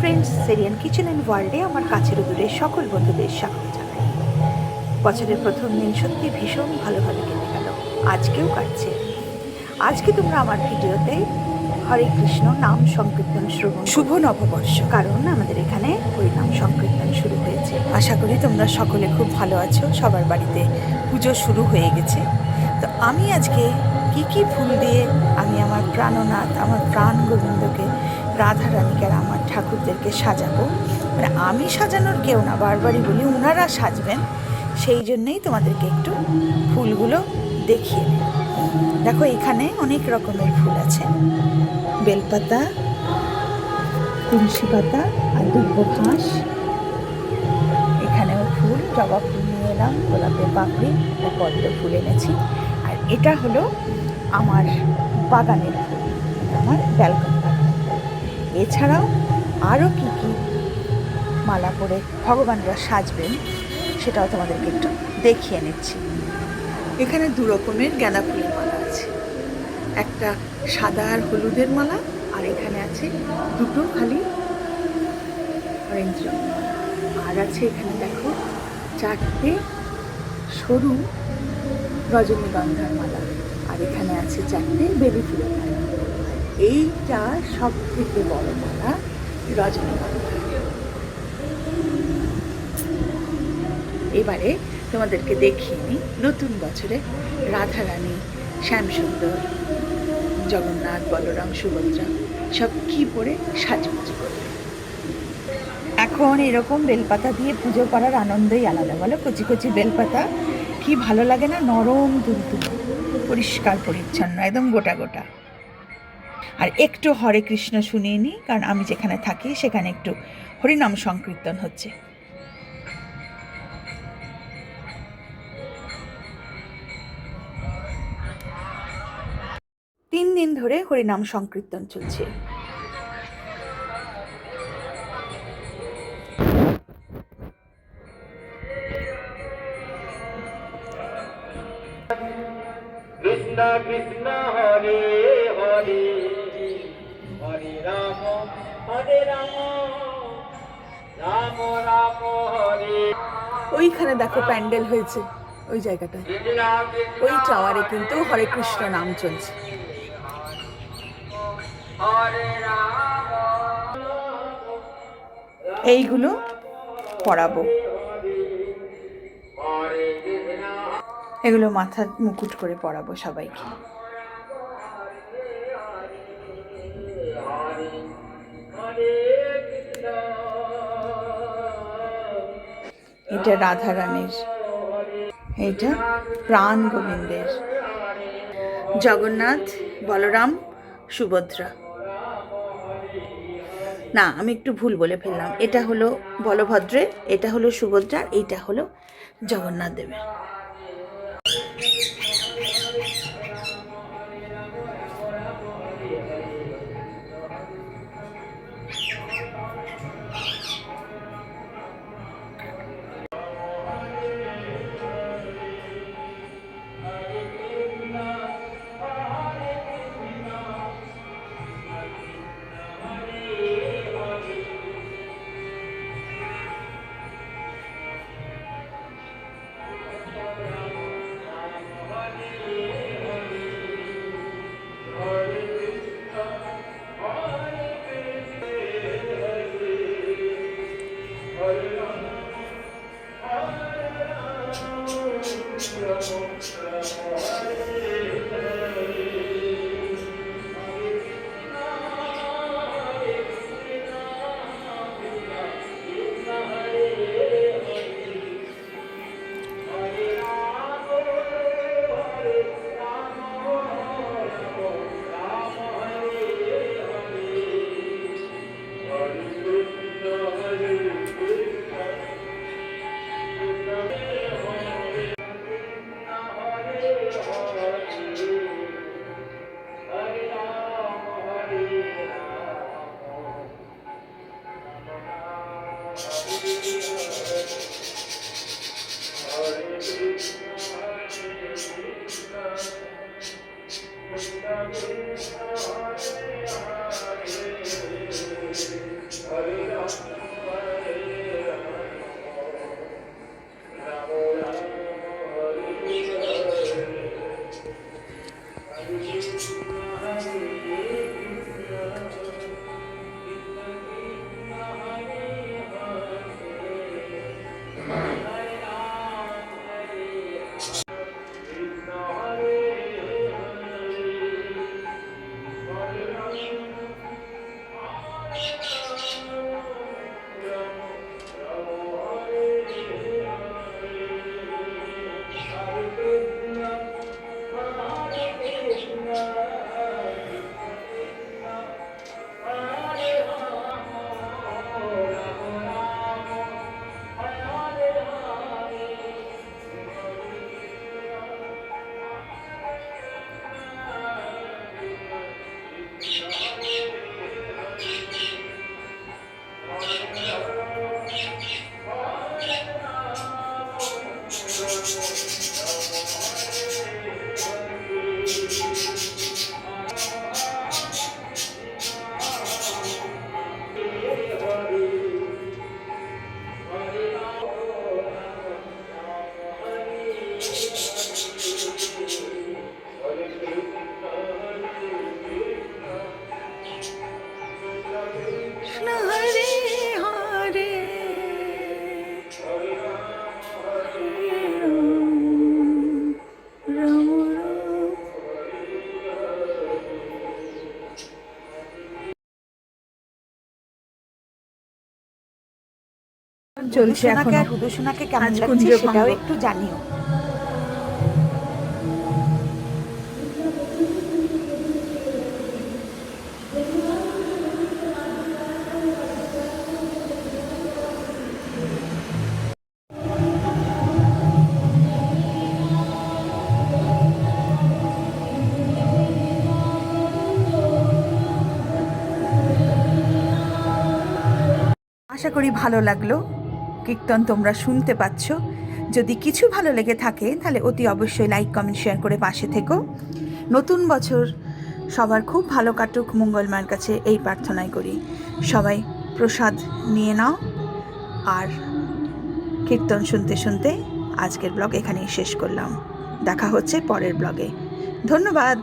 Friends সেরিয়ান kitchen and ওয়ার্ল্ডে আমার কাছের দূরের সকল বন্ধুদের স্বাগত জানাই। বছরের প্রথম দিন সত্যি ভীষণ ভালোভাবে কেটে গেল। আজকেও কাটছে। আজকে তোমরা আমার ভিডিওতে হরে কৃষ্ণ নাম সংকীর্তন শ্রবণ শুভ নববর্ষ। কারণ আমাদের এখানে হরিনাম সংকীর্তন শুরু হয়েছে। আশা করি তোমরা সকলে খুব ভালো আছো। সবার বাড়িতে পুজো শুরু হয়ে গেছে। তো আমি আজকে কি কি ফুল দিয়ে আমি আমার প্রাণনাথ আমার প্রাণ গোবিন্দকে রাধা রানীকে আর আমার ঠাকুরদেরকে সাজাবো। মানে আমি সাজানোর কেউ না, বারবারই বলি ওনারা সাজবেন, সেই জন্যই তোমাদেরকে একটু ফুলগুলো দেখিয়ে। দেখো, এখানে অনেক রকমের ফুল আছে। বেলপাতা, তুলসী পাতা আর দুব্ব ঘাস এখানেও ফুল, জবা ফুল নিয়ে এলাম, গোলাপের পাপড়ি ও পদ্ম ফুল এনেছি। আর এটা হলো আমার বাগানের ফুল আমার ব্যালকন। এছাড়াও আরও কী কী মালা পরে ভগবানরা সাজবেন, সেটাও তোমাদেরকে একটু দেখিয়ে নিচ্ছি। এখানে দু রকমের গাঁদা ফুলের মালা আছে। একটা সাদা আর হলুদের মালা, আর এখানে আছে দুটো খালি অরেঞ্জ রঙের মালা। আর আছে এখানে দেখো চারটে সরু রজনীগন্ধার মালা, আর এখানে আছে চারটে বেবি ফুলের মালা। এইটা সব থেকে বড় মালা রজনীগন্ধা। এবারে তোমাদেরকে দেখিয়ে নতুন বছরে রাধা রানী শ্যামসুন্দর, জগন্নাথ, বলরাম, সুভদ্রা সব কি পরে সাজগুজি করবে। এখন এরকম বেলপাতা দিয়ে পুজো করার আনন্দই আলাদা, বলো? কচি কচি বেলপাতা কি ভালো লাগে না? নরম তুলতুলে পরিষ্কার, পরিচ্ছন্ন, একদম গোটা গোটা। আর একটু হরে কৃষ্ণ শুনিয়ে নিই কারণ আমি যেখানে থাকি সেখানে একটু হরিনাম সংকীর্তন হচ্ছে। তিন দিন ধরে হরিনাম সংকীর্তন চলছে। কৃষ্ণ কৃষ্ণ হরে হরে। রাম হরে রাম। রাম রাম হরে ওইখানে দেখো প্যান্ডেল হয়েছে ওই কৃষ্ণ ওই টাওয়ারে কিন্তু হরে কৃষ্ণ নাম চলছে। এইগুলো পরাবো এগুলো মাথার মুকুট করে পরাবো সবাইকে। এটা রাধা রানীর। এইটা প্রাণ গোবিন্দের। জগন্নাথ, বলরাম, সুভদ্রা। না, আমি একটু ভুল বলে ফেললাম। এটা হলো বলভদ্রে, এটা হলো সুভদ্রা, এইটা হলো জগন্নাথ দেবের। Christmas, Christmas. you. চলছে এখনও। সোনাকে কেমন লাগছে সেটাও একটু জানিও। আশা করি ভালো লাগল। কীর্তন তোমরা শুনতে পাচ্ছ। যদি কিছু ভালো লেগে থাকে, তাহলে অতি অবশ্যই লাইক কমেন্ট শেয়ার করে পাশে থেকো। নতুন বছর সবার খুব ভালো কাটুক মঙ্গলমার কাছে এই প্রার্থনাই করি। সবাই প্রসাদ নিয়ে নাও। আর কীর্তন শুনতে শুনতে আজকের ব্লগ এখানেই শেষ করলাম। দেখা হচ্ছে পরের ব্লগে। ধন্যবাদ।